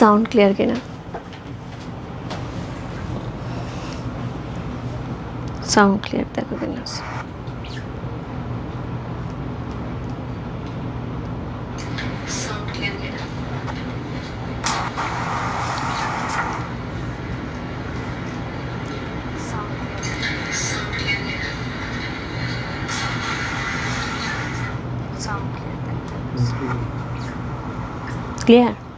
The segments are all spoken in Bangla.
সাউন্ড ক্লিয়ার কিনা সাউন্ড ক্লিয়ার দেখো কিনা ক্লিয়ার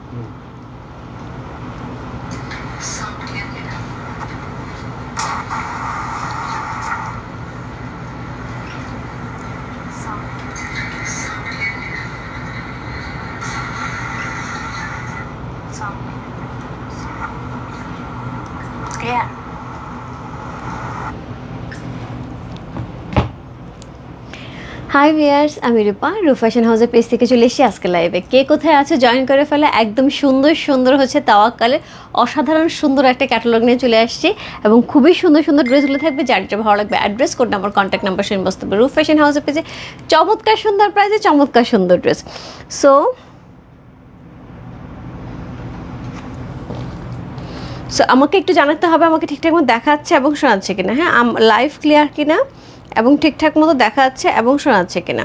হাই ভিয়ার্স আমি রূপা। রূপ ফ্যাশন হাউসের পেজ থেকে চলে এসেছি আজকে লাইভে কে কোথায় আছে জয়েন করে ফেলে? একদম সুন্দর সুন্দর হচ্ছে তাওয়াক্কালে অসাধারণ সুন্দর একটা ক্যাটালগ নিয়ে চলে আসছি এবং খুবই সুন্দর সুন্দর ড্রেসগুলো থাকবে, যার যেটা ভালো লাগবে। Address code number contact number Sen বসতে হবে রূপ ফ্যাশন হাউসের পেজে চমৎকার সুন্দর প্রাইসে চমৎকার সুন্দর ড্রেস সো সো আমাকে একটু জানাতে হবে, আমাকে ঠিকঠাক মতো দেখাচ্ছে এবং শোনাচ্ছে কিনা। হ্যাঁ লাইভ ক্লিয়ার কিনা এবং ঠিকঠাক মতো দেখা যাচ্ছে এবং শোনাচ্ছে কিনা।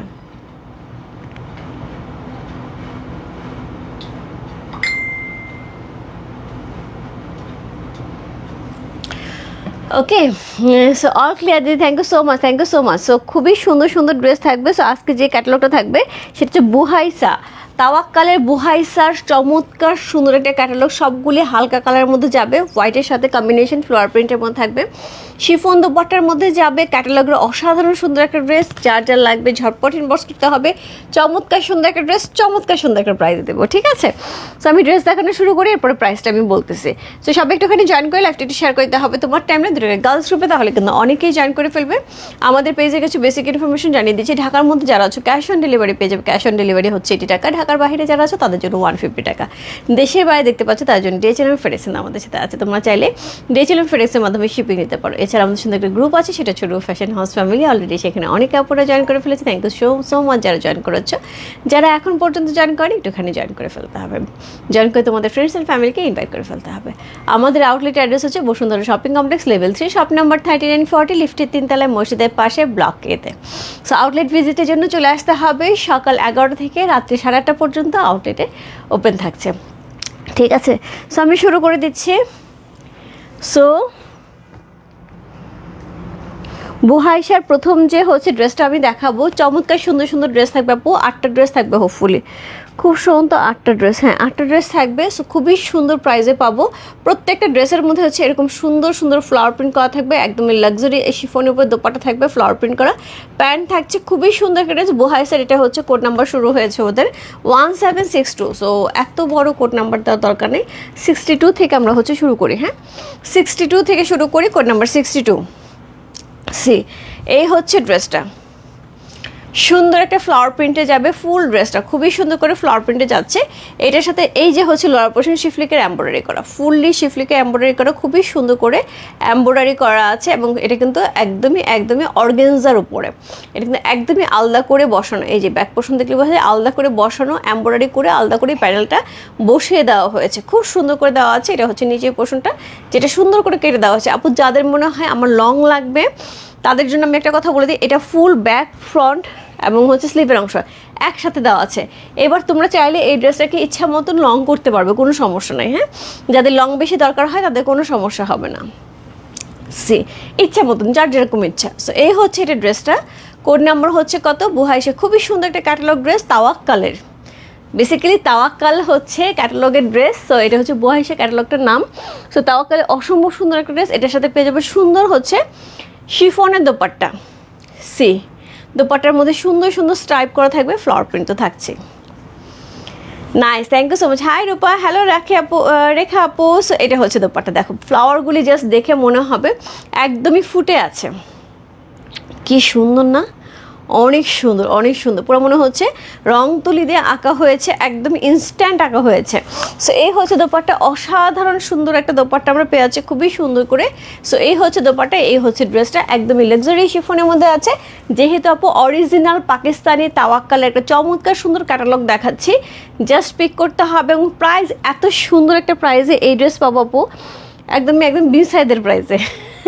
ওকে সো অল ক্লিয়ার দিদি thank you so much thank you so much so খুবই সুন্দর সুন্দর ড্রেস থাকবে। সো আজকে যে ক্যাটালগটা থাকবে, সেটা হচ্ছে বুহাইসা তাওয়াক্কালের বুহাইসার চমৎকার সুন্দর একটা ক্যাটালগ সবগুলি হালকা কালারের মধ্যে যাবে হোয়াইটের সাথে কম্বিনেশন ফ্লোয়ার প্রিন্টের মধ্যে থাকবে। শিফন দোপাট্টার মধ্যে যাবে ক্যাটালগের অসাধারণ সুন্দর একটা ড্রেস যার যার লাগবে ঝটপট ইনবক্স করতে হবে। চমৎকার সুন্দর একটা ড্রেস চমৎকার সুন্দর একটা প্রাইস দেবো, ঠিক আছে? সো আমি ড্রেস দেখানো শুরু করি, এরপরে প্রাইসটা আমি বলতেছি। সো সবাই একটুখানি জয়েন করে লাইফটা একটু শেয়ার করতে হবে। তোমার টাইমে গার্লস গ্রুপে তাহলে কিন্তু অনেকেই জয়েন করে ফেলবে। আমাদের পেজে কিছু বেসিক ইনফরমেশন জানিয়ে দিচ্ছি। ঢাকার মধ্যে যারা আছো ক্যাশ অন ডেলিভারি পেয়ে যাবে ক্যাশ অন ডেলিভারি হচ্ছে এটি টাকা। ঢাকার বাইরে যারা আছো, তাদের জন্য ওয়ান ফিফটি টাকা। দেশের বাইরে দেখতে পাচ্ছ, তার জন্য ডে চ্যানেল ফেরেছেন আমাদের সাথে আছে। তোমরা চাইলে ডে চ্যানেল ফেরেক্সের মাধ্যমে শিপিং নিতে পারো। এছাড়া আমাদের সুন্দর একটা গ্রুপ আছে, সেটা ছোটো ফ্যাশন হাউস ফ্যামিলি অলরেডি সেখানে অনেক কাপড়ে জয়েন করে ফেলেছে। Thank you so so much যারা জয়েন করেছ। যারা এখন পর্যন্ত জয়েন করে একটুখানি জয়েন করে ফেলতে হবে। জয়েন করে তোমাদের ফ্রেন্ডস অ্যান্ড ফ্যামিলিকে ইনভাইট করে ফেলতে হবে। আমাদের আউটলেট অ্যাড্রেস হচ্ছে Bashundhara shopping complex level three shop number thirty nine forty লিফটের তিনতলায় মসজিদের পাশে ব্লক এতে সো আউটলেট ভিজিটের জন্য চলে আসতে হবে সকাল এগারোটা থেকে রাত্রি সাড়ে পর্যন্ত আউটলেটে ওপেন থাকছে। ঠিক আছে সো আমি শুরু করে দিচ্ছি। সো বুহাইশার প্রথম যে হচ্ছে ড্রেসটা আমি দেখাবো, চমৎকার সুন্দর সুন্দর ড্রেস থাকবে আপু, আটটা ড্রেস থাকবে হোপফুলি খুব সুন্দর আটটা ড্রেস হ্যাঁ আটটা ড্রেস থাকবে সো খুবই সুন্দর প্রাইসে পাবো। প্রত্যেকটা ড্রেসের মধ্যে হচ্ছে এরকম সুন্দর সুন্দর ফ্লাওয়ার প্রিন্ট করা থাকবে, একদমই লাক্সারি শিফনের উপর দোপাটা থাকবে ফ্লাওয়ার প্রিন্ট করা। প্যান্ট থাকছে খুবই সুন্দর একটা ড্রেস বুহাইসার এটা হচ্ছে কোড নাম্বার শুরু হয়েছে ওদের one seven six two so এত বড় কোড নাম্বার দেওয়ার দরকার নেই। সিক্সটি টু থেকে আমরা হচ্ছে শুরু করি হ্যাঁ? সিক্সটি টু থেকে শুরু করি code number sixty two C এই হচ্ছে ড্রেসটা সুন্দর একটা ফ্লাওয়ার প্রিন্টে যাবে ফুল ড্রেসটা খুবই সুন্দর করে ফ্লাওয়ার প্রিন্টে যাচ্ছে। এটার সাথে এই যে হচ্ছে লোয়ার পোর্শন শিফলিকের এম্ব্রয়ডারি করা। ফুললি শিফলিকের এম্ব্রয়ডারি করা, খুবই সুন্দর করে এম্ব্রয়ডারি করা আছে এবং এটা কিন্তু একদমই একদমই অর্গেনজার উপরে। এটা কিন্তু একদমই আলাদা করে বসানো। এই যে ব্যাক পোর্শন দেখলে বোঝা যায়, আলাদা করে বসানো এম্ব্রয়ডারি করে আলাদা করে প্যানেলটা বসিয়ে দেওয়া হয়েছে। খুব সুন্দর করে দেওয়া আছে। এটা হচ্ছে নিচের পোর্শনটা যেটা সুন্দর করে কেটে দেওয়া হয়েছে। আপু, যাদের মনে হয় আমার লং লাগবে, তাদের জন্য আমি একটা কথা বলে দিই, এটা ফুল ব্যাক ফ্রন্ট এবং হচ্ছে স্লিভের অংশ একসাথে দেওয়া আছে। এবার তোমরা চাইলে এই ড্রেসটাকে ইচ্ছা মতন লং করতে পারবে, কোনো সমস্যা নেই হ্যাঁ? যাদের লং বেশি দরকার হয়, তাদের কোনো সমস্যা হবে না। সি, ইচ্ছা মতন, যার যেরকম ইচ্ছা। সো এই হচ্ছে এটা ড্রেসটা। কোড নাম্বার হচ্ছে কত? বুহাইশে খুবই সুন্দর একটা ক্যাটালগ ড্রেস তাওয়াক্কালের। বেসিক্যালি তাওয়াক্কাল হচ্ছে ক্যাটালগের ড্রেস সো এটা হচ্ছে বুহাইশা ক্যাটালগটার নাম। সো তাওয়াক্কালের অসম্ভব সুন্দর একটা ড্রেস এটার সাথে পেয়ে যাবে সুন্দর হচ্ছে শিফনের দোপাট্টা। সি দোপাট্টার মধ্যে সুন্দর সুন্দর স্ট্রাইপ করা থাকবে ফ্লাওয়ার প্রিন্ট তো থাকছে nice thank you so much hi Rupa. Hello Rakhi আপু রেখা আপু। সো এটা হচ্ছে দোপাট্টা। দেখো ফ্লাওয়ারগুলি জাস্ট দেখে মনে হবে, একদমই ফুটে আছে। কি সুন্দর না? অনেক সুন্দর অনেক সুন্দর। পুরো মনে হচ্ছে রং তুলি দিয়ে আঁকা হয়েছে, একদম ইনস্ট্যান্ট আঁকা হয়েছে। সো এই হচ্ছে দোপাট্টা। অসাধারণ সুন্দর একটা দোপাট্টা আমরা পেয়ে আছি খুবই সুন্দর করে। সো এই হচ্ছে দোপাট্টা, এই হচ্ছে ড্রেসটা, একদমই লাক্সারি শিফনের মধ্যে আছে। যেহেতু আপু অরিজিনাল পাকিস্তানি তাওয়াক্কালের একটা চমৎকার সুন্দর ক্যাটালগ দেখাচ্ছি। জাস্ট পিক করতে হবে এবং প্রাইস এত সুন্দর একটা প্রাইসে এই ড্রেস পাবো আপু। একদমই, একদম বি সাইজের প্রাইসে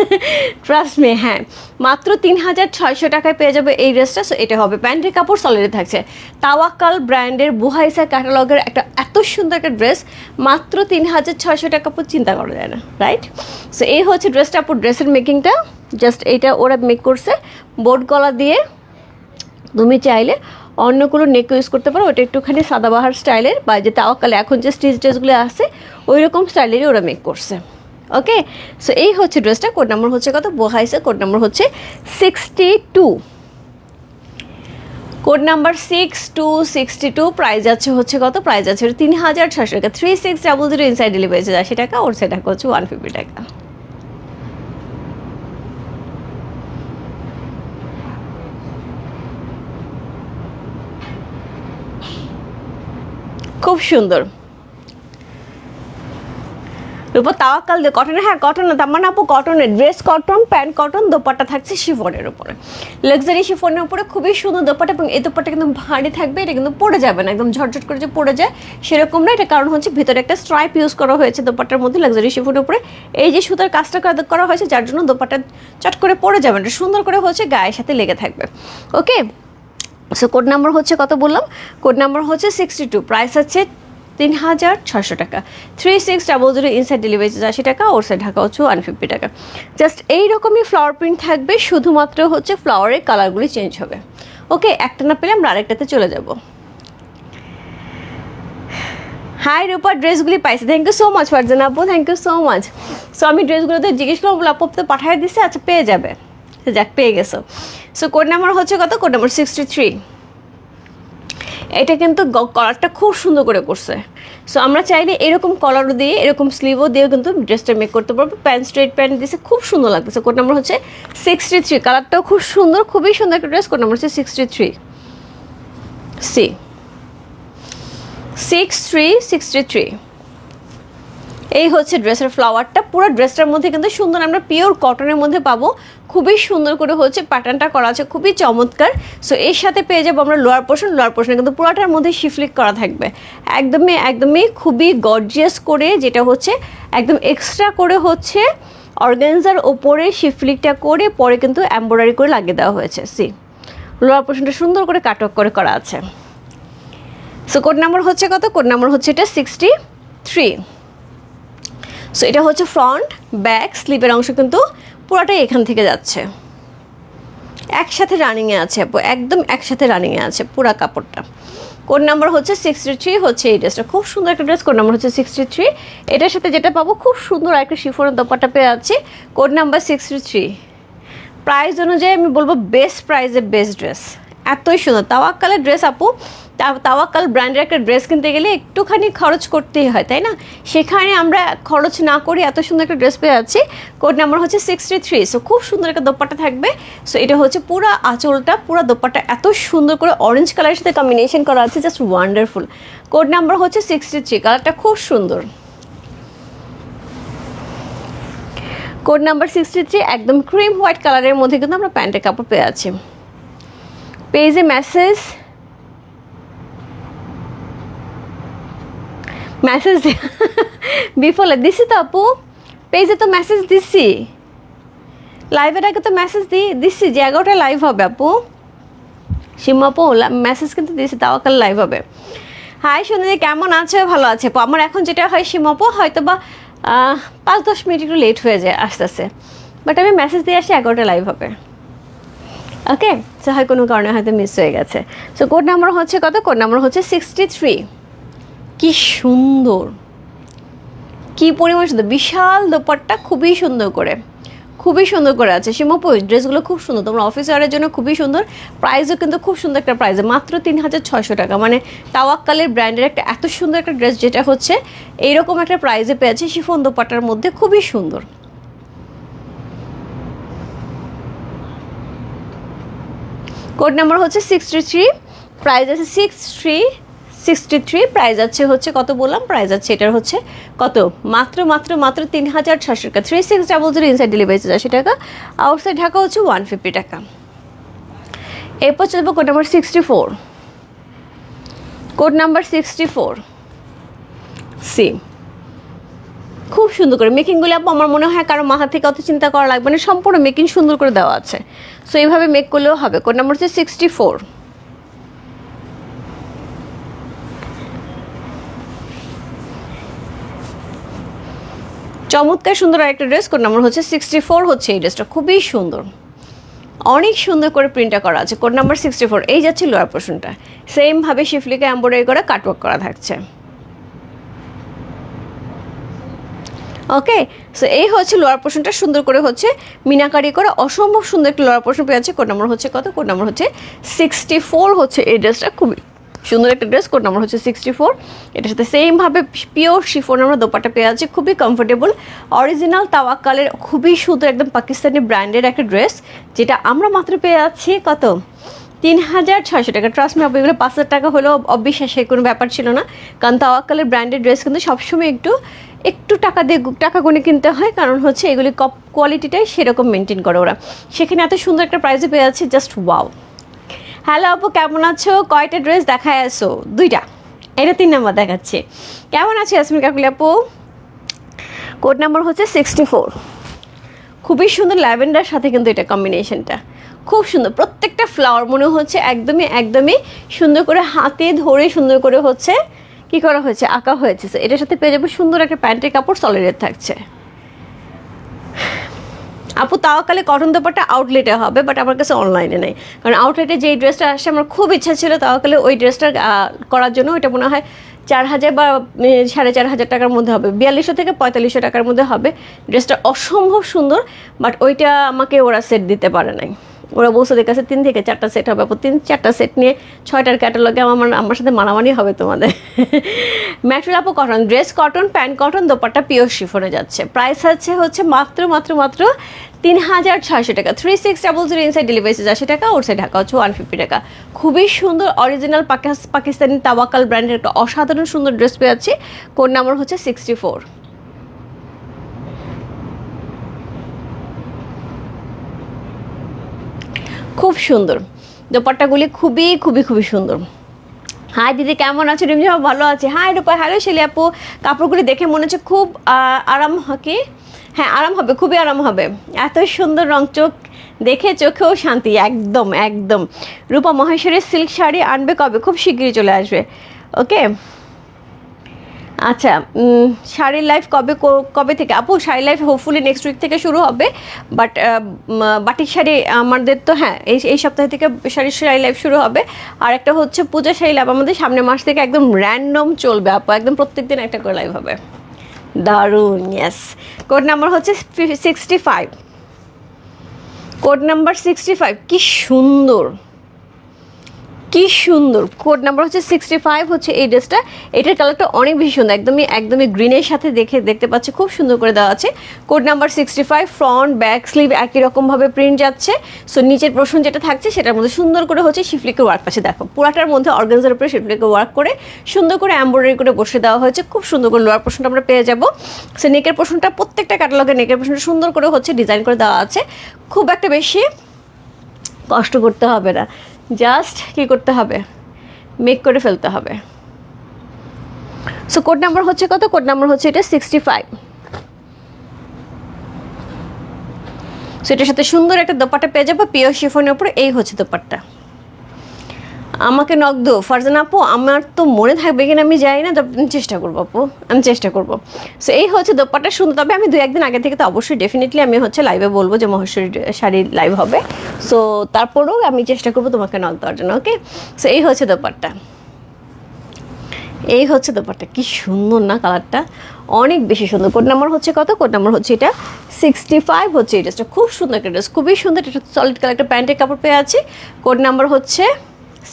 ট্রাস্ট মে হ্যাঁ। মাত্র তিন হাজার ছয়শো টাকায় পেয়ে যাবে এই ড্রেসটা সো এটা হবে প্যান্টের কাপড় সলিডে থাকছে। তাওয়াক্কাল ব্র্যান্ডের বুহাইসা ক্যাটালগের একটা এত সুন্দর একটা ড্রেস, মাত্র তিন হাজার ছয়শো টাকা পুরো চিন্তা করা যায় না রাইট সো এই হচ্ছে ড্রেসটা আপুর ড্রেসের মেকিংটা জাস্ট এইটা ওরা মেক করছে বোর্ড গলা দিয়ে। তুমি চাইলে অন্য কোনো নেক ইউজ করতে পারো, ওটা একটুখানি সাদাবাহার স্টাইলের বা যে তাওয়াকালে এখন যে স্টিচ ড্রেসগুলো আছে ওই রকম স্টাইলেরই ওরা মেক করছে। ওকে সো এই হচ্ছে ড্রেসটা কোড নাম্বার হচ্ছে কত? বোহাইসে কোড নাম্বার হচ্ছে sixty two code number six two sixty two price আছে হচ্ছে কত? প্রাইস আছে তিন হাজার ছশো টাকা। Three six double zero inside delivery আছে আশি টাকা ওর সেটা হচ্ছে ওয়ান ফিফটি টাকা। খুব সুন্দর। উপর তাওয়াক্কাল দিয়ে কটনের হ্যাঁ কটন না, তার মানে আপু কটনের dress cotton pant cotton dupatta থাকছে শিফনের উপরে। লাক্সারি শিফনের উপরে খুবই সুন্দর দোপাট্টা এবং এই দোপাট্টা কিন্তু ভারী থাকবে, এটা কিন্তু পড়ে যাবে না, একদম ঝটঝট করে যে পড়ে যায়, সেরকম না এটা কারণ হচ্ছে ভিতরে একটা স্ট্রাইপ ইউজ করা হয়েছে দোপাট্টার মধ্যে লাক্সারি শিফনের উপরে। এই যে সুতার কাজটা করা- হয়েছে, যার জন্য দোপাট্টা চট করে পড়ে যাবে না সুন্দর করে হচ্ছে গায়ের সাথে লেগে থাকবে। ওকে সো কোড নাম্বার হচ্ছে কত বললাম? কোড নাম্বার হচ্ছে সিক্সটি টু প্রাইস আছে তিন হাজার ছশো টাকা। Three six double zero inside delivery charge আশি টাকা, ওর সাইড ঢাকা হচ্ছে ওয়ান ফিফটি টাকা। জাস্ট এইরকমই ফ্লাওয়ার প্রিন্ট থাকবে, শুধুমাত্র হচ্ছে ফ্লাওয়ারের কালারগুলি চেঞ্জ হবে। ওকে, একটা না পেলে আমরা আরেকটাতে চলে যাব। হাই রূপার ড্রেসগুলি পাইছি। Thank you so much Farzan আপু thank you so much so আমি ড্রেসগুলোতে জিজ্ঞেস করলাম আপু, তো পাঠিয়ে দিছে আচ্ছা পেয়ে যাবে। যাক, পেয়ে গেছো। সো কোড নাম্বার হচ্ছে কত? কোড নাম্বার সিক্সটি থ্রি এটা কিন্তু কলারটা খুব সুন্দর করে করছে। সো আমরা চাইলে এরকম কলারও দিয়ে, এরকম স্লিভও দিয়ে কিন্তু ড্রেসটা মেক করতে পারব। প্যান্ট স্ট্রেট প্যান্ট দিয়েছে খুব সুন্দর লাগতেছে। কোড নাম্বার হচ্ছে সিক্সটি থ্রি কালারটাও খুব সুন্দর, খুবই সুন্দর একটা ড্রেস কোড নাম্বার হচ্ছে sixty three see six three sixty three এই হচ্ছে ড্রেসের ফ্লাওয়ারটা পুরো ড্রেসটার মধ্যে কিন্তু সুন্দর আমরা পিওর কটনের মধ্যে পাবো। খুবই সুন্দর করে হচ্ছে প্যাটার্নটা করা আছে, খুবই চমৎকার। সো এর সাথে পেয়ে যাব আমরা লোয়ার পোর্শন লোয়ার পোর্শনে কিন্তু পুরোটার মধ্যে শিফলিক করা থাকবে। একদমই একদমই খুবই গর্জিয়াস করে যেটা হচ্ছে একদম এক্সট্রা করে হচ্ছে অর্গানজার ওপরে শিফলিকটা করে পরে কিন্তু এম্ব্রয়ডারি করে লাগিয়ে দেওয়া হয়েছে। সি লোয়ার পোর্শনটা সুন্দর করে কাটক করে করা আছে। সো কোড নাম্বার হচ্ছে কত? কোড নাম্বার হচ্ছে এটা সিক্সটি থ্রি সো এটা হচ্ছে ফ্রন্ট ব্যাক স্লিপের অংশ কিন্তু পুরোটাই এখান থেকে যাচ্ছে। একসাথে রানিংয়ে আছে আপু, একদম একসাথে রানিংয়ে আছে পুরা কাপড়টা। কোড নাম্বার হচ্ছে সিক্সটি থ্রি হচ্ছে এই ড্রেসটা খুব সুন্দর একটা ড্রেস কোড নাম্বার হচ্ছে সিক্সটি থ্রি এটার সাথে যেটা পাবো, খুব সুন্দর একটা শিফনের দোপাটা পেয়ে আছি code number sixty three price অনুযায়ী আমি বলব বেস্ট প্রাইসে বেস্ট ড্রেস এতই সুন্দর। তাওয়াক্কালের ড্রেস আপু তাওয়াক্কাল ব্র্যান্ডের একটা ড্রেস কিনতে গেলে একটুখানি খরচ করতেই হয়, তাই না? সেখানে আমরা খরচ না করে এত সুন্দর একটা ড্রেস পেয়ে যাচ্ছি। কোড নাম্বার হচ্ছে সিক্সটি থ্রি সো খুব সুন্দর একটা দোপাট্টা থাকবে। সো এটা হচ্ছে পুরো আঁচলটা, পুরো দোপাট্টা এত সুন্দর করে অরেঞ্জ কালারের সাথে কম্বিনেশন করা আছে জাস্ট ওয়ান্ডারফুল কোড নাম্বার হচ্ছে সিক্সটি থ্রি কালারটা খুব সুন্দর। কোড নাম্বার সিক্সটি থ্রি একদম ক্রিম হোয়াইট কালারের মধ্যে কিন্তু আমরা প্যান্টের কাপড় পেয়ে আছি পেজে মেসেজ মেসেজ বিফলে দিছি তো আপু। পেজে তো মেসেজ দিছি। লাইভের আগে তো মেসেজ দি দিছি যে এগারোটা লাইভ হবে আপু। সিম্মা আপু মেসেজ কিন্তু দিছি, তাও কাল লাইভ হবে। হাই সুন্দরী কেমন আছে? ভালো আছে আপু। আমার এখন যেটা হয় সিমাপু হয়তো বা পাঁচ দশ মিনিট একটু লেট হয়ে যায় আস্তে আস্তে বাট আমি মেসেজ দিয়ে আসি এগারোটা লাইভ হবে। ওকে সো হয় কোনো কারণে হয়তো মিস হয়ে গেছে। সো কোড নাম্বার হচ্ছে কত? কোড নাম্বার হচ্ছে সিক্সটি থ্রি কি সুন্দর। কি পরিমাণ সুন্দর। বিশাল দোপাট্টা, খুবই সুন্দর করে। খুবই সুন্দর করে আছে। সীমাপু ড্রেসগুলো খুব সুন্দর। তোমার অফিস ওয়ারের জন্য খুবই সুন্দর। প্রাইসও কিন্তু খুব সুন্দর একটা প্রাইস মাত্র তিন হাজার ছয়শো টাকা। মানে তাওয়াক্কালের ব্র্যান্ডের একটা এত সুন্দর একটা ড্রেস যেটা হচ্ছে, এইরকম একটা প্রাইসে পেয়েছে শিফন দোপাট্টার মধ্যে। খুবই সুন্দর। কোড নাম্বার হচ্ছে সিক্সটি থ্রি প্রাইস আছে six three sixty three price আছে হচ্ছে কত বললাম? প্রাইস আছে এটার হচ্ছে কত? মাত্র মাত্র মাত্র তিন হাজার ছশো টাকা three six double zero inside delivery চারশো টাকা। আউটসাইড ঢাকা হচ্ছে ওয়ান ফিফটি টাকা। এরপর চলবো code number sixty four code number sixty four see খুব সুন্দর করে মেকিংগুলি আপু, আমার মনে হয় কারও মাথা থেকে অত চিন্তা করা লাগবে না, সম্পূর্ণ মেকিং সুন্দর করে দেওয়া আছে। সো এইভাবে মেক করলেও হবে। কোড নাম্বার হচ্ছে সিক্সটি ফোর চমৎকার সুন্দর আরেকটা ড্রেস কোড নাম্বার হচ্ছে সিক্সটি ফোর হচ্ছে এই ড্রেসটা খুবই সুন্দর। অনেক সুন্দর করে প্রিন্টটা করা আছে। কোড নাম্বার সিক্সটি ফোর এই যাচ্ছে লোয়ার পোর্শনটা সেমভাবে শিফলিকে এম্ব্রয়ডারি করা কাটওয়ার্ক করা থাকছে। ওকে সো এই হচ্ছে লোয়ার পোর্শনটা সুন্দর করে হচ্ছে মিনাকারি করে। অসম্ভব সুন্দর একটা লোয়ার পোর্শন পেয়ে আছে কোড নাম্বার হচ্ছে কত? কোড নাম্বার হচ্ছে সিক্সটি ফোর হচ্ছে এই ড্রেসটা খুবই সুন্দর একটা ড্রেস কোড নাম্বার হচ্ছে সিক্সটি ফোর এটার সাথে সেমভাবে পিওর শিফোন আমরা দোপাটা পেয়ে আছি খুবই কমফোর্টেবল অরিজিনাল তাওয়াক্কালের খুবই সুন্দর একদম পাকিস্তানি ব্র্যান্ডের একটা ড্রেস যেটা আমরা মাত্র পেয়ে যাচ্ছি কত? তিন হাজার ছয়শো টাকা। ট্রাস্ট মি এগুলো পাঁচ হাজার টাকা হলেও অবিশ্বাসের কোনো ব্যাপার ছিল না। কারণ তাওয়াক্কালের ব্র্যান্ডেড ড্রেস কিন্তু সবসময় একটু একটু টাকা দিয়ে টাকা গুনে কিনতে হয়। কারণ হচ্ছে এগুলি কোয়ালিটিটাই সেরকম মেনটেন করে ওরা। সেখানে এত সুন্দর একটা প্রাইসে পেয়ে যাচ্ছে জাস্ট ওয়াও হ্যালো আপু, কেমন আছো? কয়টা ড্রেস দেখায় আসো দুইটা। এটা তিন নাম্বার দেখাচ্ছে। কেমন আছে, ইয়াসমিন কাকুলি আপু? কোড নাম্বার হচ্ছে সিক্সটি ফোর খুবই সুন্দর ল্যাভেন্ডার, সাথে কিন্তু এটা কম্বিনেশনটা খুব সুন্দর। প্রত্যেকটা ফ্লাওয়ার মনে হচ্ছে একদমই একদমই সুন্দর করে হাতে ধরে সুন্দর করে হচ্ছে কি করা হয়েছে, আঁকা হয়েছে। এটার সাথে পেয়ে যাব সুন্দর একটা প্যান্টের কাপড় সলিডের থাকছে। আপু তাওয়াকালে কটন দোপাটা আউটলেটে হবে বাট আমার কাছে অনলাইনে নেই। কারণ আউটলেটে যেই ড্রেসটা আসে, আমার খুব ইচ্ছা ছিল তাওয়াকালে ওই ড্রেসটা করার জন্য। ওইটা মনে হয় চার হাজার বা সাড়ে চার হাজার টাকার মধ্যে হবে। বিয়াল্লিশশো থেকে পঁয়তাল্লিশশো টাকার মধ্যে হবে। ড্রেসটা অসম্ভব সুন্দর বাট ওইটা আমাকে ওরা সেট দিতে পারে নাই। ওরা বলছে ওদের কাছে তিন থেকে চারটা সেট হবে। তিন, চারটা সেট নিয়ে ছয়টার ক্যাটালগে আমার আমার সাথে মানামানি হবে তোমাদের। ম্যাটেরিয়াল আপু cotton dress cotton pant cotton dupatta pure শিফনে যাচ্ছে। প্রাইস আছে হচ্ছে মাত্র মাত্র মাত্র তিন হাজার ছয়শো টাকা। Three six double zero inside delivery চারশো টাকা ওর সাইড ঢাকা হচ্ছে ওয়ান ফিফটি টাকা। খুবই সুন্দর অরিজিনাল পাকিস্তানি তাওয়াকাল ব্র্যান্ডের একটা অসাধারণ সুন্দর ড্রেস পেয়ে যাচ্ছি। কোড নাম্বার হচ্ছে সিক্সটি ফোর খুব সুন্দর। দোপাট্টাগুলি খুবই খুবই খুবই সুন্দর। হাই দিদি, কেমন আছো? রিমঝা ভালো আছে? হাই রূপা, হ্যালো শেলি আপু। কাপড়গুলি দেখে মনে হচ্ছে খুব আরাম কি? হ্যাঁ আরাম হবে, খুবই আরাম হবে। এত সুন্দর রং চোখ, দেখে চোখেও শান্তি, একদম একদম। রূপা মহেশ্বরের সিল্ক শাড়ি আনবে কবে? খুব শিগগিরই চলে আসবে। ওকে? আচ্ছা শাড়ির লাইফ কবে কবে থেকে? আপু sari life hopefully next week থেকে শুরু হবে বাট বাটিক শাড়ি আমাদের তো হ্যাঁ এই এই সপ্তাহ থেকে শাড়ির শাড়ি লাইফ শুরু হবে। আর একটা হচ্ছে পূজা শাড়ি লাইভ আমাদের সামনের মাস থেকে একদম র্যান্ডম চলবে, আপু, একদম প্রত্যেক দিন একটা করে লাইভ হবে। দারুণ ইয়েস কোড নাম্বার হচ্ছে sixty five code number sixty five কী সুন্দর। কি সুন্দর। কোড নাম্বার হচ্ছে সিক্সটি ফাইভ হচ্ছে এই ড্রেসটা এটার কালারটা অনেক বেশি সুন্দর। একদমই একদমই গ্রিনের সাথে দেখে, দেখতে পাচ্ছি। খুব সুন্দর করে দেওয়া আছে। Code number sixty five front back sleeve একই রকমভাবে প্রিন্ট যাচ্ছে। সো নিচের প্রশ্ন যেটা থাকছে, সেটার মধ্যে সুন্দর করে হচ্ছে শিফলিকে ওয়ার্ক পাশে দেখো, পুরাটার মধ্যে অর্গানজার উপরে শিফলিকে ওয়ার্ক করে সুন্দর করে এম্ব্রয়ডারি করে বসে দেওয়া হয়েছে। খুব সুন্দর করে লোয়ার পোর্শনটা আমরা পেয়ে যাব। সে নেকের পোর্শনটা প্রত্যেকটা ক্যাটালগে নেকের পোর্শনটা সুন্দর করে হচ্ছে ডিজাইন করে দেওয়া আছে। খুব একটা বেশি কষ্ট করতে হবে না। জাস্ট কি করতে হবে? মেক করে ফেলতে হবে। সো কোড নাম্বার হচ্ছে কত? কোড নাম্বার হচ্ছে এটা সিক্সটি ফাইভ সো এটার সাথে সুন্দর একটা দোপাটা পেয়ে যাব। পিওর শিফনের উপরে এই হচ্ছে দোপাট্টা। আমাকে নক দো। ফারজান আপু, আমার তো মনে থাকবে কিনা আমি জানি না, তবে চেষ্টা করব আপু। আমি চেষ্টা করব। সো এই হচ্ছে দোপাট্টা সুন্দর তবে আমি দু একদিন আগে থেকে তো অবশ্যই ডেফিনেটলি আমি হচ্ছে লাইভে বলব যে মহেশ্বরী শাড়ির লাইভ হবে। সো তারপরেও আমি চেষ্টা করব তোমাকে নক দেওয়ার জন্য ওকে সো এই হচ্ছে দোপাট্টা। এই হচ্ছে দোপাট্টা। কি সুন্দর না কালারটা? অনেক বেশি সুন্দর। কোড নাম্বার হচ্ছে কত? কোড নাম্বার হচ্ছে এটা সিক্সটি ফাইভ হচ্ছে এই ড্রেসটা খুব সুন্দর একটা ড্রেস খুবই সুন্দর একটা সলিড কালার একটা প্যান্টের কাপড় পেয়ে আছি। কোড নাম্বার হচ্ছে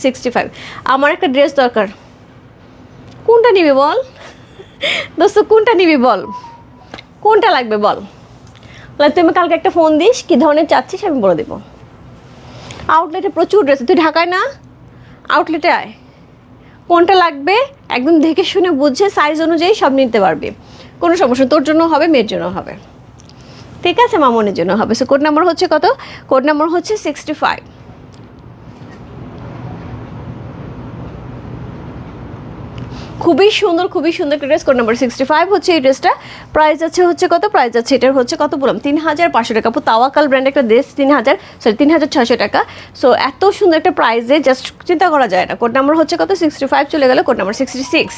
সিক্সটি ফাইভ আমার একটা ড্রেস দরকার। কোনটা নিবি বল? দোস্ত, কোনটা নিবি বল? কোনটা লাগবে বল? তাহলে তুমি কালকে একটা ফোন দিস, কী ধরনের চাচ্ছিস আমি বলে দেবো। আউটলেটে প্রচুর ড্রেস তুই ঢাকায় না? আউটলেটে আয়। কোনটা লাগবে? একদম দেখে শুনে বুঝে সাইজ অনুযায়ী সব নিতে পারবি। কোনো সমস্যা তোর জন্য হবে, মেয়ের জন্য হবে। ঠিক আছে, মামনের জন্য হবে। সো কোড নাম্বার হচ্ছে কত? কোড নাম্বার হচ্ছে সিক্সটি ফাইভ খুবই সুন্দর খুবই সুন্দর একটা dress code number sixty five হচ্ছে এই ড্রেসটা প্রাইস আছে হচ্ছে কত? প্রাইস আছে এটার হচ্ছে কত বললাম? তিন হাজার পাঁচশো টাকা। তাওয়াকাল ব্র্যান্ড একটা ড্রেস তিন হাজার সরি তিন হাজার ছশো টাকা। সো এত সুন্দর একটা প্রাইসে জাস্ট চিন্তা করা যায় না। কোড নাম্বার হচ্ছে কত? সিক্সটি ফাইভ চলে গেল code number sixty six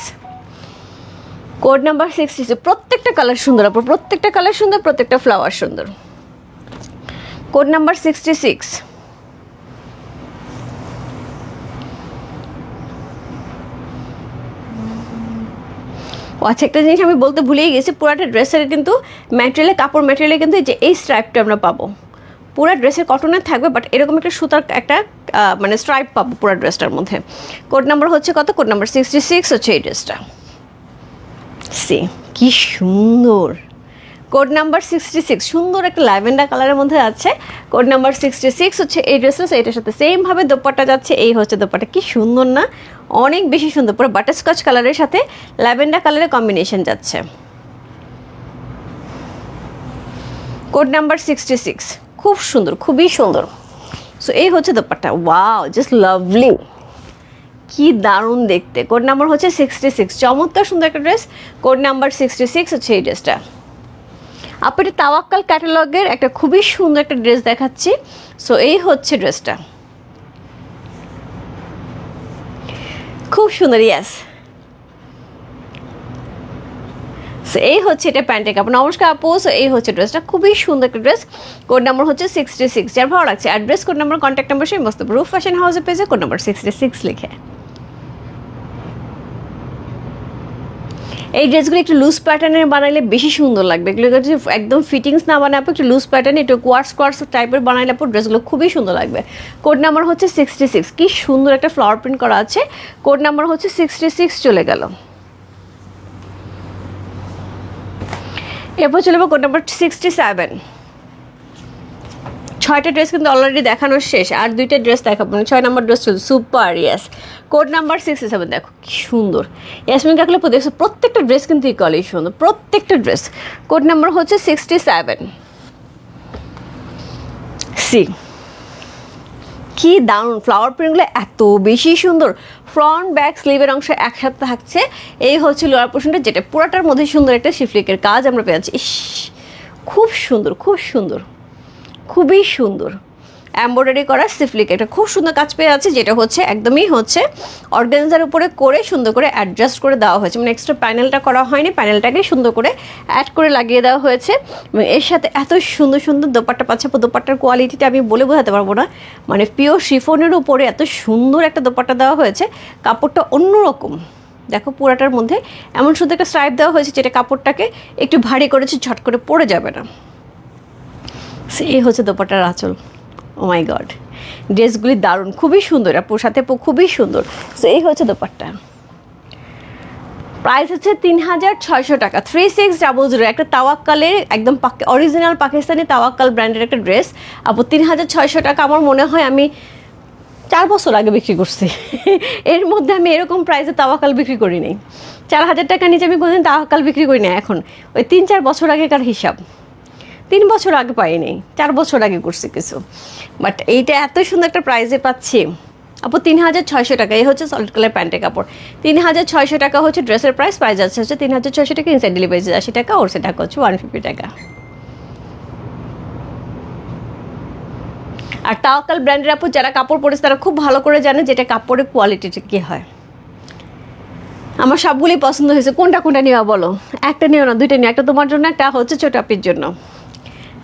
code number sixty six প্রত্যেকটা কালার সুন্দর আপু, প্রত্যেকটা কালার সুন্দর, প্রত্যেকটা ফ্লাওয়ার সুন্দর। কোড নাম্বার সিক্সটি সিক্স ও আচ্ছা একটা জিনিস আমি বলতে ভুলেই গেছি, পুরাটা ড্রেসের কিন্তু ম্যাটেরিয়ালে কাপড় ম্যাটেরিয়ালে কিন্তু যে এই স্ট্রাইপটা আমরা পাবো। পুরো ড্রেসের কটনের থাকবে বাট এরকম একটা সুতার একটা মানে স্ট্রাইপ পাবো পুরো ড্রেসটার মধ্যে। কোড নাম্বার হচ্ছে কত? কোড নাম্বার সিক্সটি সিক্স হচ্ছে এই ড্রেসটা। সি কি সুন্দর। কোড নাম্বার সিক্সটি সিক্স, সুন্দর একটা ল্যাভেন্ডার কালারের মধ্যে আছে। কোড নাম্বার সিক্সটি সিক্স হচ্ছে এই ড্রেসটা এটার সাথে সেমভাবে দোপাট্টা যাচ্ছে। এই হচ্ছে দোপাট্টা, কি সুন্দর না? অনেক বেশি সুন্দর, পুরো বাটারস্কচ কালারের সাথে ল্যাভেন্ডার কালারের কম্বিনেশন যাচ্ছে। কোড নাম্বার সিক্সটি সিক্স, খুব সুন্দর, খুবই সুন্দর। সো এই হচ্ছে দোপাট্টা ওয়াও জাস্ট লাভলি কি দারুণ দেখতে। কোড নাম্বার হচ্ছে সিক্সটি সিক্স, চমৎকার সুন্দর একটা dress. Code number sixty six হচ্ছে এই ড্রেসটা। আপনি তাওয়াক্কাল ক্যাটালগের একটা খুবই সুন্দর একটা ড্রেস দেখাচ্ছি। সো এই হচ্ছে ড্রেসটা। খুব সুন্দর ইয়াস সো এই হচ্ছে এটা প্যান্টের কাপড়। নমস্কার আপু সো এই হচ্ছে ড্রেসটা। খুবই সুন্দর একটা ড্রেস। কোড নাম্বার হচ্ছে সিক্সটি সিক্স যার ভালো লাগছে address code number contact number, সেই মস্ত রুফ ফ্যাশন হাউসে পেয়েছে কোড নাম্বার সিক্সটি সিক্স লিখে। এই ড্রেসগুলো একটু লুজ প্যাটার্নের বানাইলে বেশি সুন্দর লাগবে। এগুলো যদি একদম ফিটিংস না বানায় আপু, একটু লুজ প্যাটার্ন একটু কোয়ার্স কোয়ার্স টাইপের বানাইলে আপু ড্রেসগুলো খুবই সুন্দর লাগবে। কোড নাম্বার হচ্ছে সিক্সটি সিক্স কী সুন্দর একটা ফ্লাওয়ার প্রিন্ট করা আছে। কোড নাম্বার হচ্ছে সিক্সটি সিক্স চলে গেল। এরপর চলে যাব কোড নাম্বার সিক্সটি সেভেন ছয়টা ড্রেস কিন্তু অলরেডি দেখানো শেষ, আর দুইটা ড্রেস দেখাবো। না ছয় নম্বর dress super yes code number sixty seven দেখো কি সুন্দর। ইয়াসমিন কাকলে দেখছ প্রত্যেকটা ড্রেস কিন্তু ইকুয়ালি সুন্দর, প্রত্যেকটা ড্রেস। কোড নাম্বার হচ্ছে সিক্সটি সেভেন সি কি দারুণ ফ্লাওয়ার প্রিন্টগুলো এত বেশি সুন্দর। ফ্রন্ট ব্যাক স্লিভের অংশ একসাথে থাকছে। এই হচ্ছে লোয়ার পোর্শনটা যেটা পুরাটার মধ্যে সুন্দর একটা শিফলিকের কাজ আমরা পেয়েছি ইস, খুব সুন্দর খুব সুন্দর। খুবই সুন্দর। এমব্রয়ডারি করা সিফলিক একটা খুব সুন্দর কাজ পেয়ে আছে যেটা হচ্ছে, একদমই হচ্ছে অর্গানজার উপরে করে সুন্দর করে অ্যাডজাস্ট করে দেওয়া হয়েছে। মানে এক্সট্রা প্যানেলটা করা হয়নি প্যানেলটাকে সুন্দর করে অ্যাড করে লাগিয়ে দেওয়া হয়েছে। এবং এর সাথে এত সুন্দর সুন্দর দোপাট্টা পাচ্ছে, দোপাট্টার কোয়ালিটিটা আমি বলে বোঝাতে পারব না। মানে পিওর শিফনের উপরে এত সুন্দর একটা দোপাট্টা দেওয়া হয়েছে, কাপড়টা অন্যরকম। দেখো পুরাটার মধ্যে এমন সুন্দর একটা স্ট্রাইপ দেওয়া হয়েছে, যেটা কাপড়টাকে একটু ভারী করেছে, ঝট করে পড়ে যাবে না। এই হচ্ছে দোপাটার আঁচল। ও মাই গড ড্রেসগুলি দারুণ, খুবই সুন্দর, আর পোশাতে খুবই সুন্দর। সো এই হচ্ছে দোপাট্টা। প্রাইস হচ্ছে তিন হাজার ছয়শো টাকা। থ্রি সিক্স ডাবল জিরো একটা তাওয়াক্কালের একদম অরিজিনাল পাকিস্তানি তাওয়াক্কাল ব্র্যান্ডের একটা ড্রেস আপু তিন হাজার ছয়শো টাকা আমার মনে হয় আমি চার বছর আগে বিক্রি করছি। এর মধ্যে আমি এরকম প্রাইসে তাওয়াকাল বিক্রি করি নাই। চার হাজার টাকা নিচে আমি কোনোদিন তাওয়াকাল বিক্রি করি না এখন। ওই তিন চার বছর আগেকার হিসাব। তিন বছর আগে পাইনি, চার বছর আগে করছি কিছু। বাট এইটা এত সুন্দর একটা প্রাইসে পাচ্ছি। আপু তিন হাজার ছয়শো টাকা, এই হচ্ছে সলিড কালার প্যান্টের কাপড়। তিন হাজার ছয়শো টাকা হচ্ছে ড্রেসের প্রাইস প্রাইস আছে হচ্ছে তিন হাজার ছয়শো টাকা ইনসাইড ডেলিভারি আশি টাকা, ওর সে টাকা হচ্ছে ওয়ান ফিফটি টাকা। আর টাওয়াকাল ব্র্যান্ডের আপু, যারা কাপড় পরেছে, তারা খুব ভালো করে জানে যেটা কাপড়ের কোয়ালিটিটা কী হয়। আমার সবগুলি পছন্দ হয়েছে। কোনটা কোনটা নেওয়া বলো? একটা নিও না, দুইটা নিও। একটা তোমার জন্য, একটা হচ্ছে ছোট আপির জন্য।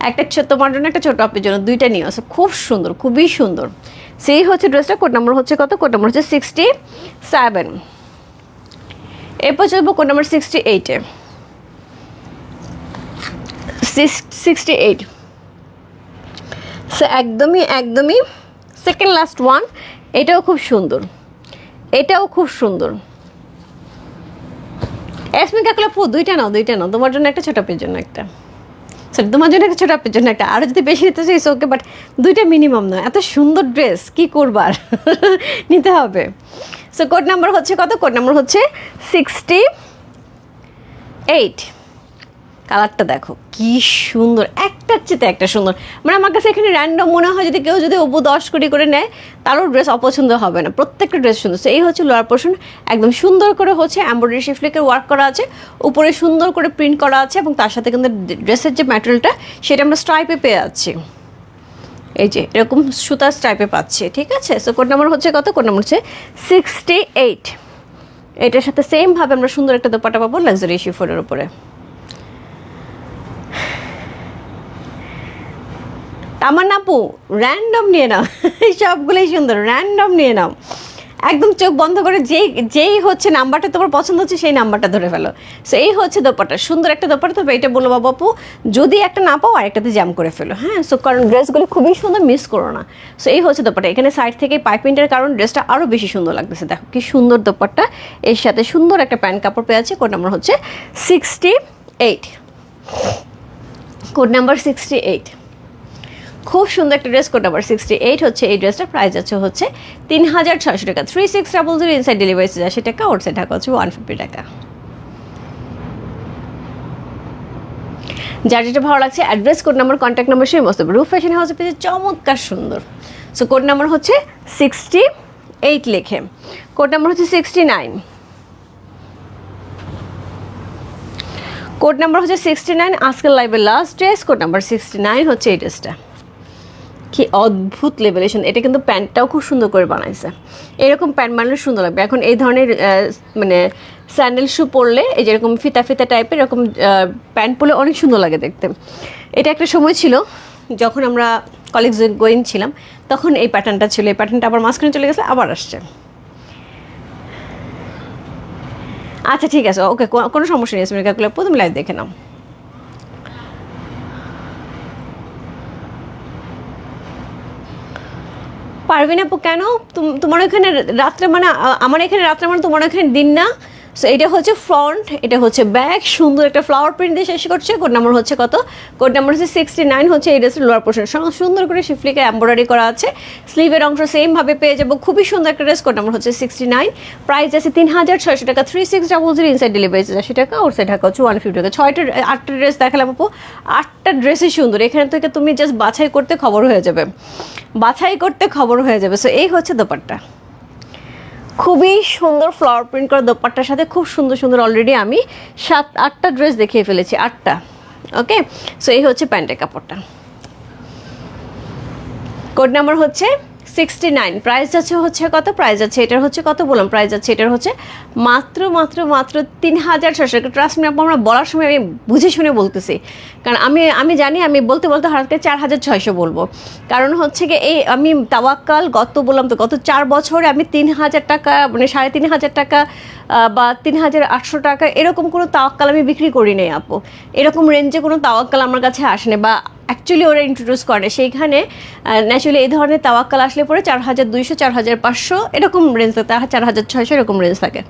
একটা তোমার জন্য একটা ছোট আপির জন্য দুইটা নিও So, খুব সুন্দর খুবই সুন্দর। সেই হচ্ছে ড্রেসটা কোড নাম্বার হচ্ছে কত? কোড নাম্বার হচ্ছে সিক্সটি সেভেন এরপর চলবো কোড নাম্বার সিক্সটি এইটে সিক্সটি এইট সো একদমই একদমই সেকেন্ড লাস্ট ওয়ান এটাও খুব সুন্দর। এটাও খুব সুন্দর। এসমি কাকলা ফু দুইটা নাও দুইটা নাও। তোমার জন্য একটা ছোট পের জন্য একটা। সরি তোমার জন্য একটা ছোটো জন্য একটা আরও যদি বেশি নিতে চাই ওকে বাট দুইটা মিনিমাম নয়। এত সুন্দর ড্রেস কি করবার নিতে হবে। সো কোড নাম্বার হচ্ছে কত? কোড নাম্বার হচ্ছে সিক্সটি এইট কালারটা দেখো, কি সুন্দর, একটার চেতে একটা সুন্দর। মানে আমার কাছে এখানে র্যান্ডম মনে হয় যদি কেউ যদি অপু দশ কোটি করে নেয়, তারও ড্রেস অপছন্দ হবে না, প্রত্যেকটা ড্রেস সুন্দর। এই হচ্ছে লোয়ার পোর্শন একদম সুন্দর করে হচ্ছে এম্ব্রয়ডারি শিফলেকের ওয়ার্ক করা আছে, উপরে সুন্দর করে প্রিন্ট করা আছে এবং তার সাথে কিন্তু ড্রেসের যে ম্যাটেরিয়ালটা সেটা আমরা স্ট্রাইপে পেয়ে যাচ্ছি। এই যে, এরকম সুতা স্ট্রাইপে পাচ্ছি, ঠিক আছে? সো কোড নাম্বার হচ্ছে কত? কোড নাম্বার হচ্ছে সিক্সটি এইট এটার সাথে সেমভাবে আমরা সুন্দর একটা দোপাটা পাবো লাক্সারি শিফনের উপরে। আমার না নাপু র্যান্ডম নিয়ে নাও। সবগুলোই সুন্দর র্যান্ডম নিয়ে নাও। একদম চোখ বন্ধ করে যেই যেই হচ্ছে নাম্বারটা তোমার পছন্দ হচ্ছে সেই নাম্বারটা ধরে ফেলো। সো এই হচ্ছে দোপাটা সুন্দর একটা দোপাটা তবে এটা বলব বাবু, আপু, যদি একটা না পাও আরেকটাতে জ্যাম করে ফেলো। হ্যাঁ সো কারণ ড্রেসগুলো খুবই সুন্দর মিস করো না। সো এই হচ্ছে দোপাটা এখানে সাইড থেকে পাইপিংটার কারণ ড্রেসটা আরও বেশি সুন্দর লাগতেছে। দেখো, কি সুন্দর দোপাট্টা। এর সাথে সুন্দর একটা প্যান্ট কাপড় পেয়ে আছে কোড নাম্বার হচ্ছে sixty eight code number sixty eight খুব সুন্দর একটা dress code number sixty eight হচ্ছে, এই ড্রেসটার প্রাইস আছে হচ্ছে তিন হাজার ছয়শো টাকা। Three six double zero inside delivery charge আশি টাকা ওর সাইড ঢাকা হচ্ছে ওয়ান ফিফটি টাকা। যার যেটা ভালো লাগছে address code number contact number সেই মস্ত রুফ ফ্যাশন হাউসে পেয়েছে চমৎকার সুন্দর। সো কোড নাম্বার হচ্ছে সিক্সটি এইট লেখে। কোড নাম্বার হচ্ছে সিক্সটি নাইন কোড নাম্বার হচ্ছে সিক্সটি নাইন আজকের লাইভের last dress code number sixty nine হচ্ছে এই ড্রেসটা কি অদ্ভুত লেভেলেশন। এটা কিন্তু প্যান্টটাও খুব সুন্দর করে বানাইছে। এরকম প্যান্ট বানালে সুন্দর লাগবে। এখন এই ধরনের মানে স্যান্ডেল শু পরলে এই যেরকম ফিতা ফিতা টাইপের এরকম প্যান্ট পরলে অনেক সুন্দর লাগে দেখতে। এটা একটা সময় ছিল যখন আমরা কলেজ গোয়িং ছিলাম, তখন এই প্যাটার্নটা ছিল। এই প্যাটার্নটা আবার মাঝখানে চলে গেছে, আবার আসছে। আচ্ছা ঠিক আছে। ওকে কোনো সমস্যা নেই স্মিকা ক্লাব তুমি লাইভ দেখে নাও। পারবি না কেন? তুম- তোমার ওখানে রাত্রে মানে আমার এখানে রাত্রে মানে তোমার ওখানে দিন না। সো এটা হচ্ছে ফ্রন্ট এটা হচ্ছে ব্যাক সুন্দর একটা ফ্লাওয়ার প্রিন্ট দিয়ে শেষ করছে। কোড নাম্বার হচ্ছে কত? কোড নাম্বার হচ্ছে সিক্সটি নাইন হচ্ছে এই ড্রেসের লোয়ার পোর্শন সুন্দর করে শিফলিকে এম্ব্রয়ডারি করা আছে। স্লিভের অংশ সেমভাবে পেয়ে যাব। খুবই সুন্দর একটা ড্রেস কোড নাম্বার হচ্ছে সিক্সটি নাইন প্রাইস আছে তিন হাজার ছয়শো টাকা। Three six double zero inside delivery আশি টাকা ওর সাইড টাকা হচ্ছে ওয়ান ফিফটি টাকা। ছয়টা, আটটা ড্রেস দেখালাম আপু। আটটা ড্রেসই সুন্দর। এখানে থেকে তুমি জাস্ট বাছাই করতে খবর হয়ে যাবে। বাছাই করতে খবর হয়ে যাবে। সো এই হচ্ছে দোপাট্টা। খুবই সুন্দর ফ্লাওয়ার প্রিন্ট করা দোপাট্টার সাথে খুব সুন্দর সুন্দর অলরেডি আমি সাত, আটটা ড্রেস দেখিয়ে ফেলেছি, আটটা। ওকে সো এই হচ্ছে প্যান্টের কাপড়টা। কোড নাম্বার হচ্ছে সিক্সটি নাইন প্রাইস আছে হচ্ছে কত? প্রাইস আছে এটার হচ্ছে কত বললাম? প্রাইস আছে এটার হচ্ছে মাত্র মাত্র মাত্র তিন হাজার ছশো ট্রাস্ট আমরা বলার সময় আমি বুঝে শুনে বলতেছি। কারণ আমি আমি জানি, আমি বলতে বলতে হঠাৎ চার হাজার ছয়শো বলব। কারণ হচ্ছে কি এই, আমি তাওয়াক্কাল গত বললাম তো, গত চার বছরে আমি তিন হাজার টাকা মানে সাড়ে তিন হাজার টাকা বা তিন হাজার আটশো টাকা এরকম কোনো তাওয়াক্কাল আমি বিক্রি করি নাই, আপু। এরকম রেঞ্জে কোনো তাওয়াক্কাল আমার কাছে আসেনি বা অ্যাকচুয়ালি ওরা ইন্ট্রোডিউস করে সেইখানে ন্যাচুরালি এই ধরনের তাওয়াক্কাল আসলে পরে চার হাজার দুইশো চার হাজার পাঁচশো এরকম রেঞ্জ থাকে চার হাজার ছয়শো এরকম রেঞ্জ থাকে।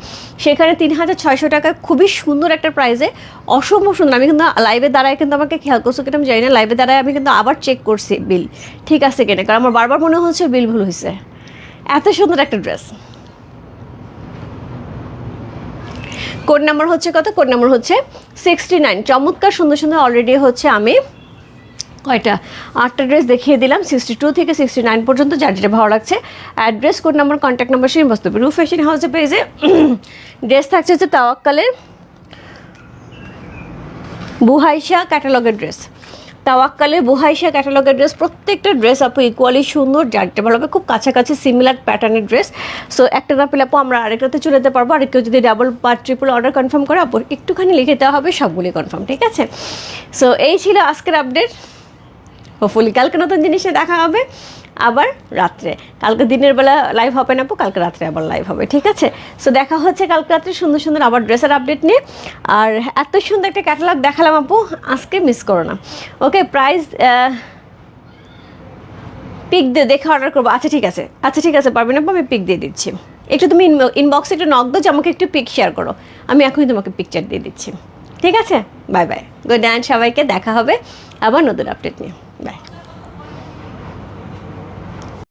সেখানে তিন হাজার ছয়শো টাকা খুবই সুন্দর একটা প্রাইসে অসম্ভব সুন্দর। আমি কিন্তু লাইভে দাঁড়ায় কিন্তু আমাকে খেয়াল করছ কিনা আমি জানি না। লাইভে দাঁড়ায় আমি কিন্তু আবার চেক করছি বিল ঠিক আছে কিনা? কারণ আমার বারবার মনে হচ্ছে বিল ভুল হয়েছে এত সুন্দর একটা ড্রেস কোড নাম্বার হচ্ছে কত? কোড নাম্বার হচ্ছে সিক্সটি নাইন চমৎকার, সুন্দর সুন্দর অলরেডি হচ্ছে আমি কয়টা? আটটা ড্রেস দেখিয়ে দিলাম। সিক্সটি টু থেকে সিক্সটি নাইন পর্যন্ত যার যেটা ভালো লাগছে। Address code number contact number সেই বস্তু রু ফ্যাশন হাউসে পেয়েছে ড্রেস থাকছে হচ্ছে তাওয়াক্কালের বুহাইশা ক্যাটালগের ড্রেস। তাওয়াক্কালের বুহাইশা ক্যাটালগের ড্রেস, প্রত্যেকটা ড্রেস আপু ইকুয়ালি সুন্দর যারটা ভালো খুব কাছাকাছি সিমিলার প্যাটার্নের ড্রেস। সো একটা না পেলে আপু আমরা আরেকটাতে চলে যেতে পারব। আর কেউ যদি ডাবল বা ট্রিপল অর্ডার কনফার্ম করে আপু একটুখানি লিখে দেওয়া হবে, সবগুলি কনফার্ম ঠিক আছে? সো এই ছিল আজকের আপডেট হোপফুলি কালকে নতুন জিনিসে দেখা হবে। আবার রাত্রে। কালকে দিনের বেলা লাইভ হবে না আপু, কালকে রাত্রে আবার লাইভ হবে, ঠিক আছে? সো দেখা হচ্ছে কালকে রাত্রে, সুন্দর সুন্দর আবার ড্রেসের আপডেট নিয়ে। আর এত সুন্দর একটা ক্যাটালগ দেখালাম আপু, আজকে মিস করো না। ওকে প্রাইস পিক দিয়ে দেখে অর্ডার করব। আচ্ছা ঠিক আছে। আচ্ছা ঠিক আছে, পারবেন আপু, আমি পিক দিয়ে দিচ্ছি। একটু তুমি ইনবক্সে একটু নক যে আমাকে একটু পিক শেয়ার করো। আমি এখনই তোমাকে পিকচার দিয়ে দিচ্ছি। ঠিক আছে? বাই বাই গুড নাইট সবাইকে। দেখা হবে আবার নতুন আপডেট নিয়ে। বাই